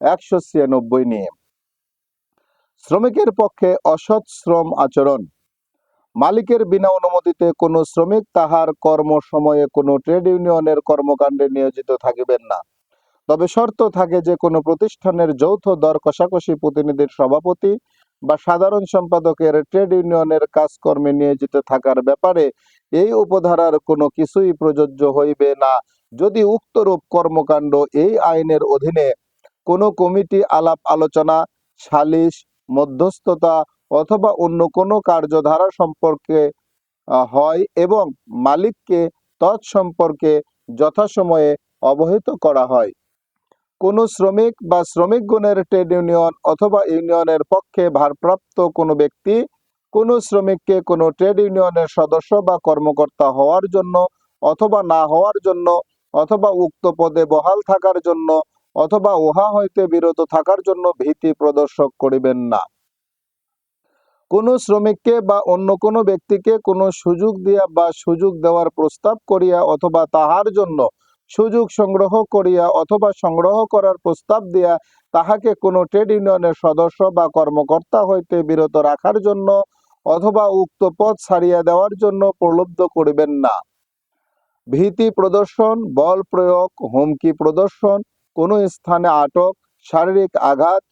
একশো ছিয়ানব্বই নিয়ে। শ্রমিকের পক্ষে অসৎ শ্রম আচরণ। মালিকের বিনা অনুমতিতে কোনো শ্রমিক তাহার কর্ম সময়ে কোনো ট্রেড ইউনিয়নের কর্মকাণ্ডে নিয়োজিত থাকিবেন না। তবে শর্ত থাকে যে কোনো প্রতিষ্ঠানের যৌথ দর কষাকষি প্রতিনিধির সভাপতি বা সাধারণ সম্পাদকের ট্রেড ইউনিয়নের কাজকর্মে নিয়োজিত থাকার ব্যাপারে এই উপধারার কোনো কিছুই প্রযোজ্য হইবে না। যদি উক্তরূপ কর্মকাণ্ড এই আইনের অধীনে কোনো কমিটি, আলাপ, আলোচনা সালিশ মধ্যস্থতা অথবা অন্য কোনো কার্যধারা সম্পর্কে হয় এবং মালিককে তৎসম্পর্কে যথাসময়ে অবহিত করা হয়। কোনো শ্রমিক বা শ্রমিকগণের ট্রেড ইউনিয়ন অথবা ইউনিয়নের পক্ষে ভারপ্রাপ্ত কোনো ব্যক্তি, কোনো শ্রমিককে কোনো ট্রেড ইউনিয়নের সদস্য বা কর্মকর্তা হওয়ার জন্য অথবা না হওয়ার জন্য অথবা উক্ত পদে বহাল থাকার জন্য অথবা উহা হইতে বিরত থাকার জন্য ভীতি প্রদর্শক করিবেন না। কোনো শ্রমিককে বা অন্য কোনো ব্যক্তিকে কোনো সুযোগ দিয়া বা সুযোগ দেওয়ার প্রস্তাব করিয়া অথবা তাহার জন্য সুযোগ সংগ্রহ করিয়া অথবা সংগ্রহ করার প্রস্তাব দিয়া তাহাকে কোনো ট্রেড ইউনিয়নের সদস্য বা কর্মকর্তা হইতে বিরত রাখার জন্য অথবা উক্ত পদ ছাড়িয়া দেওয়ার জন্য প্রলুব্ধ করিবেন না। ভীতি প্রদর্শন, বল প্রয়োগ, হুমকি প্রদর্শন কোনো স্থানে আটক, শারীরিক আঘাত,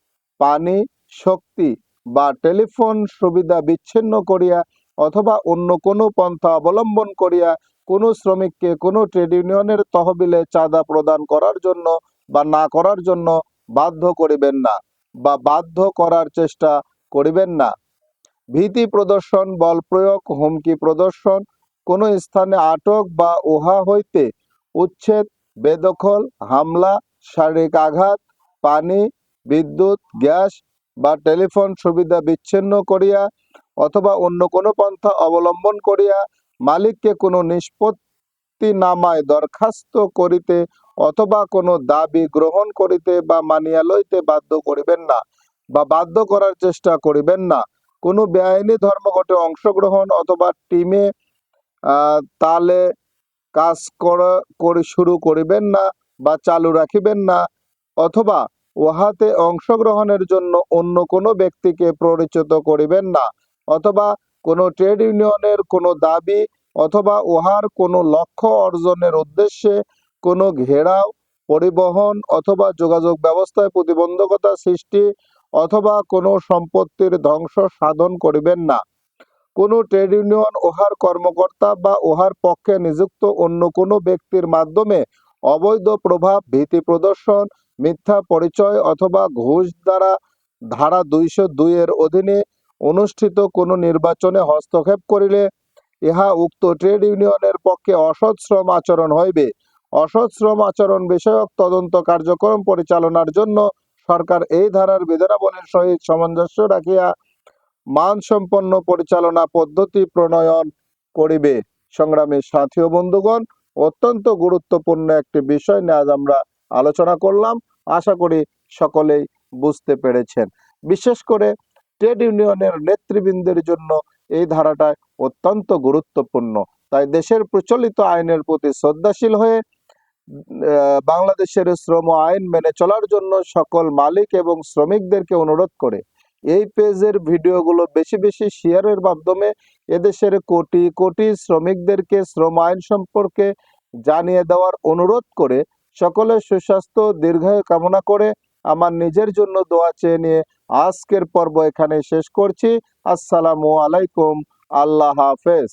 পানি, শক্তি বা টেলিফোন সুবিধা বিচ্ছিন্ন করিয়া অথবা অন্য কোনো পন্থা অবলম্বন করিয়া কোনো শ্রমিককে কোনো ট্রেড ইউনিয়নের তহবিলে চাঁদা প্রদান করার জন্য বা না করার জন্য বাধ্য করিবেন না বা বাধ্য করার চেষ্টা করিবেন না। ভীতি প্রদর্শন, বল প্রয়োগ, হুমকি প্রদর্শন, কোনো স্থানে আটক বা উহা হইতে উচ্ছেদ, বেদখল, হামলা শারীরিক আঘাত, পানি, বিদ্যুৎ, গ্যাস বা টেলিফোন সুবিধা বিচ্ছিন্ন করিয়া অথবা অন্য কোনো পন্থা অবলম্বন করিয়া মালিককে কোনো নিষ্পত্তি নামায় দরখাস্ত করিতে অথবা কোনো দাবি গ্রহণ করিতে বা মানিয়া লইতে বাধ্য করিবেন না বা বাধ্য করার চেষ্টা করিবেন না। কোনো বেআইনি ধর্মঘটে অংশগ্রহণ অথবা টিমে তালে কাজ করা, করে, শুরু করিবেন না। বা চালু রাখিবেন না, অথবা উহাতে অংশগ্রহণের জন্য অন্য কোনো ব্যক্তিকে পরিচিত করিবেন না, অথবা কোনো ট্রেড ইউনিয়নের কোনো দাবি অথবা উহার কোনো লক্ষ্য অর্জনের উদ্দেশ্যে কোনো ঘেরাও, পরিবহন অথবা যোগাযোগ ব্যবস্থায় প্রতিবন্ধকতা সৃষ্টি অথবা কোনো সম্পত্তির ধ্বংস সাধন করিবেন না। কোনো ট্রেড ইউনিয়ন উহার কর্মকর্তা বা উহার পক্ষে নিযুক্ত অন্য কোনো ব্যক্তির মাধ্যমে অবৈধ প্রভাব, ভীতি প্রদর্শন, মিথ্যা পরিচয় অথবা ঘুষ দ্বারা ধারা দুইশো দুই এর অধীনে অনুষ্ঠিত কোনো নির্বাচনে হস্তক্ষেপ করিলে ইহা উক্ত ট্রেড ইউনিয়নের পক্ষে অসৎ শ্রম আচরণ হইবে। অসৎ শ্রম আচরণ বিষয়ক তদন্ত কার্যক্রম পরিচালনার জন্য সরকার এই ধারার বিধানাবলীর সহিত সামঞ্জস্য রাখিয়া মানসম্পন্ন পরিচালনা পদ্ধতি প্রণয়ন করিবে। সংগ্রামের সাথী বন্ধুগণ অত্যন্ত গুরুত্বপূর্ণ একটি বিষয় নিয়ে আজ আমরা আলোচনা করলাম। আশা করি সকলেই বুঝতে পেরেছেন। বিশেষ করে ট্রেড ইউনিয়নের নেতৃবৃন্দের জন্য এই ধারাটা অত্যন্ত গুরুত্বপূর্ণ। তাই দেশের প্রচলিত আইনের প্রতি শ্রদ্ধাশীল হয়ে বাংলাদেশের শ্রম আইন মেনে চলার জন্য সকল মালিক এবং শ্রমিকদেরকে অনুরোধ করে এই পেজের ভিডিওগুলো বেশি বেশি শেয়ারের মাধ্যমে এদেশের কোটি কোটি শ্রমিকদেরকে শ্রম আইন সম্পর্কে জানিয়ে দেওয়ার অনুরোধ করে সকলের সুস্বাস্থ্য, দীর্ঘায়ু কামনা করে আমার নিজের জন্য দোয়া চেয়ে নিয়ে আজকের পর্ব এখানে শেষ করছি। আসসালামু আলাইকুম। আল্লাহ হাফেজ।